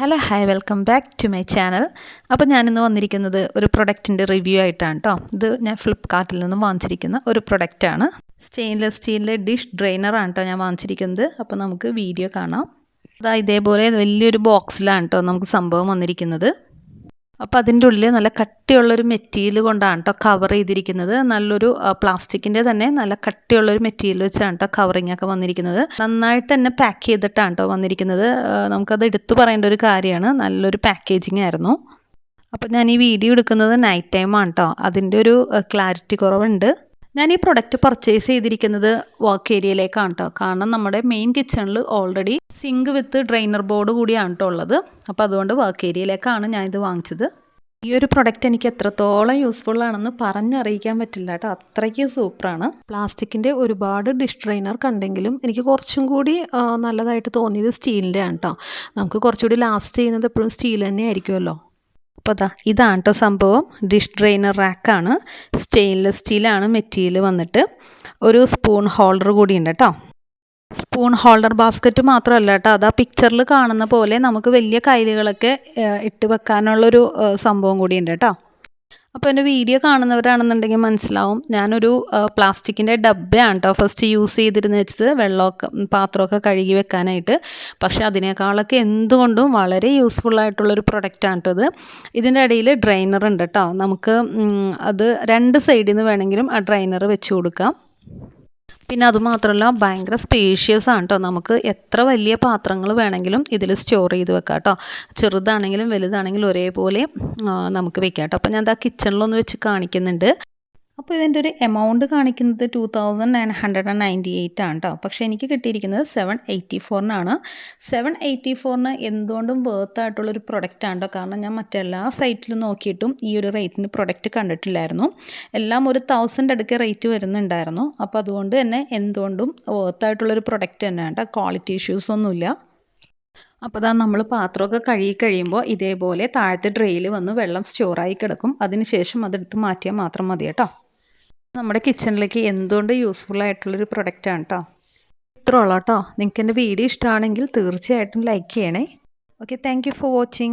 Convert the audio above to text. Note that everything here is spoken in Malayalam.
Hello hi welcome back to my channel. അപ്പോൾ ഞാനിന്ന് വന്നിരിക്കുന്നത് ഒരു പ്രൊഡക്റ്റിന്റെ റിവ്യൂ ആയിട്ടാണ് കേട്ടോ. ഇത് ഞാൻ ഫ്ലിപ്കാർട്ടിൽ നിന്ന് വാങ്ങിച്ചിരിക്കുന്ന ഒരു പ്രൊഡക്റ്റാണ്. സ്റ്റെയിൻലെസ് സ്റ്റീലിലെ ഡിഷ് ഡ്രെയിനറാണ് കേട്ടോ ഞാൻ വാങ്ങിച്ചിരിക്കുന്നത്. അപ്പോൾ നമുക്ക് വീഡിയോ കാണാം. അതാ ഇതേപോലെ വലിയൊരു ബോക്സിലാണ് കേട്ടോ നമുക്ക് സംഭവം വന്നിരിക്കുന്നത്. അപ്പോൾ അതിന്റെ ഉള്ളിൽ നല്ല കട്ടിയുള്ളൊരു മെറ്റീരിയൽ കൊണ്ടാണ് കേട്ടോ കവർ ചെയ്തിരിക്കുന്നത്. നല്ലൊരു പ്ലാസ്റ്റിക്കിന്റെ തന്നെ നല്ല കട്ടിയുള്ളൊരു മെറ്റീരിയൽ വെച്ചാണ് കേട്ടോ കവറിങ് ഒക്കെ വന്നിരിക്കുന്നത്. നന്നായിട്ട് തന്നെ പാക്ക് ചെയ്തിട്ടാണ് കേട്ടോ വന്നിരിക്കുന്നത്. നമുക്കത് എടുത്തു പറയേണ്ട ഒരു കാര്യമാണ്. നല്ലൊരു പാക്കേജിങ് ആയിരുന്നു. അപ്പോൾ ഞാൻ ഈ വീഡിയോ എടുക്കുന്നത് നൈറ്റ് ടൈമാണ് കേട്ടോ അതിന്റെ ഒരു ക്ലാരിറ്റി കുറവുണ്ട്. ഞാൻ ഈ പ്രൊഡക്റ്റ് പർച്ചേസ് ചെയ്തിരിക്കുന്നത് വർക്ക് ഏരിയയിലേക്കാണ് കേട്ടോ കാരണം നമ്മുടെ മെയിൻ കിച്ചണിൽ already sink with drainer board കൂടിയാണ് കേട്ടോ ഉള്ളത്. അപ്പോൾ അതുകൊണ്ട് വർക്ക് ഏരിയയിലേക്കാണ് ഞാൻ ഇത് വാങ്ങിച്ചത്. ഈ ഒരു പ്രൊഡക്റ്റ് എനിക്ക് എത്രത്തോളം യൂസ്ഫുൾ ആണെന്ന് പറഞ്ഞറിയിക്കാൻ പറ്റില്ല കേട്ടോ അത്രയ്ക്ക് സൂപ്പറാണ് പ്ലാസ്റ്റിക്കിന്റെ ഒരുപാട് ഡിഷ് ഡ്രെയിനർ കണ്ടെങ്കിലും എനിക്ക് കുറച്ചും കൂടി നല്ലതായിട്ട് തോന്നിയത് സ്റ്റീലിന്റെ ആണ് കേട്ടോ നമുക്ക് കുറച്ചുകൂടി ലാസ്റ്റ് ചെയ്യുന്നത് എപ്പോഴും സ്റ്റീൽ തന്നെ ആയിരിക്കുമല്ലോ. അപ്പോൾ അതാ ഇതാണ് കേട്ടോ സംഭവം. ഡിഷ് ഡ്രെയിനർ റാക്കാണ് സ്റ്റെയിൻലെസ് സ്റ്റീലാണ് മെറ്റീരിയൽ വന്നിട്ട്. ഒരു സ്പൂൺ ഹോൾഡർ കൂടി ഉണ്ട് കേട്ടോ സ്പൂൺ ഹോൾഡർ ബാസ്ക്കറ്റ് മാത്രമല്ല കേട്ടോ. അതാ പിക്ചറിൽ കാണുന്ന പോലെ നമുക്ക് വലിയ കയ്യിലുകളൊക്കെ ഇട്ട് വെക്കാനുള്ളൊരു സംഭവം കൂടിയുണ്ട് കേട്ടോ. അപ്പോൾ എന്റെ വീഡിയോ കാണുന്നവരാണെന്നുണ്ടെങ്കിൽ മനസ്സിലാവും. ഞാനൊരു പ്ലാസ്റ്റിക്കിന്റെ ഡബ്ബയാണ് കേട്ടോ ഫസ്റ്റ് യൂസ് ചെയ്തിരുന്ന വെച്ചത്. വെള്ളമൊക്കെ പാത്രമൊക്കെ കഴുകി വെക്കാനായിട്ട്. പക്ഷേ അതിനേക്കാളൊക്കെ എന്തുകൊണ്ടും വളരെ യൂസ്ഫുൾ ആയിട്ടുള്ളൊരു പ്രൊഡക്റ്റാണ് കേട്ടോ ഇത്. ഇതിന്റെ ഇടയിൽ ഡ്രൈനർ ഉണ്ട് കേട്ടോ. നമുക്ക് അത് രണ്ട് സൈഡിൽ നിന്ന് വേണമെങ്കിലും ആ ഡ്രൈനർ വെച്ച് കൊടുക്കാം. പിന്നെ അതുമാത്രമല്ല ഭയങ്കര സ്പേഷ്യസ് ആണ് കേട്ടോ നമുക്ക് എത്ര വലിയ പാത്രങ്ങൾ വേണമെങ്കിലും ഇതിൽ സ്റ്റോർ ചെയ്ത് വെക്കാം കേട്ടോ ചെറുതാണെങ്കിലും വലുതാണെങ്കിലും ഒരേപോലെ നമുക്ക് വെക്കാം കേട്ടോ അപ്പോൾ ഞാൻ ദാ കിച്ചണിലൊന്ന് വെച്ച് കാണിക്കുന്നുണ്ട്. അപ്പോൾ ഇതിന്റെ ഒരു എമൗണ്ട് കാണിക്കുന്നത് two thousand nine hundred and ninety eight ആണ് കേട്ടോ പക്ഷേ എനിക്ക് കിട്ടിയിരിക്കുന്നത് സെവൻ എയ്റ്റി ഫോറിനാണ് സെവൻ എയ്റ്റി ഫോറിന് എന്തുകൊണ്ടും വേർത്ത് ആയിട്ടുള്ളൊരു പ്രൊഡക്റ്റ് ആണ് കേട്ടോ കാരണം ഞാൻ മറ്റെല്ലാ സൈറ്റിലും നോക്കിയിട്ടും ഈ ഒരു റേറ്റിന് പ്രൊഡക്റ്റ് കണ്ടിട്ടില്ലായിരുന്നു. എല്ലാം ഒരു തൗസൻഡ് അടുക്കെ റേറ്റ് വരുന്നുണ്ടായിരുന്നു. അപ്പോൾ അതുകൊണ്ട് തന്നെ എന്തുകൊണ്ടും വേർത്ത് ആയിട്ടുള്ളൊരു പ്രൊഡക്റ്റ് തന്നെയാണ് കേട്ടോ ക്വാളിറ്റി ഇഷ്യൂസ് ഒന്നുമില്ല. അപ്പോൾ അതാ നമ്മൾ പാത്രമൊക്കെ കഴുകി കഴിയുമ്പോൾ ഇതേപോലെ താഴത്തെ ഡ്രെയിൽ വന്ന് വെള്ളം സ്റ്റോറായി കിടക്കും. അതിനുശേഷം അതെടുത്ത് മാറ്റിയാൽ മാത്രം മതി കേട്ടോ. നമ്മുടെ കിച്ചണിലേക്ക് എന്തുകൊണ്ട് യൂസ്ഫുൾ ആയിട്ടുള്ളൊരു പ്രൊഡക്റ്റാണ് കേട്ടോ ഇത്രയുള്ളൂ കേട്ടോ നിങ്ങൾക്ക് എന്റെ വീഡിയോ ഇഷ്ടമാണെങ്കിൽ തീർച്ചയായിട്ടും ലൈക്ക് ചെയ്യണേ. Okay thank for watching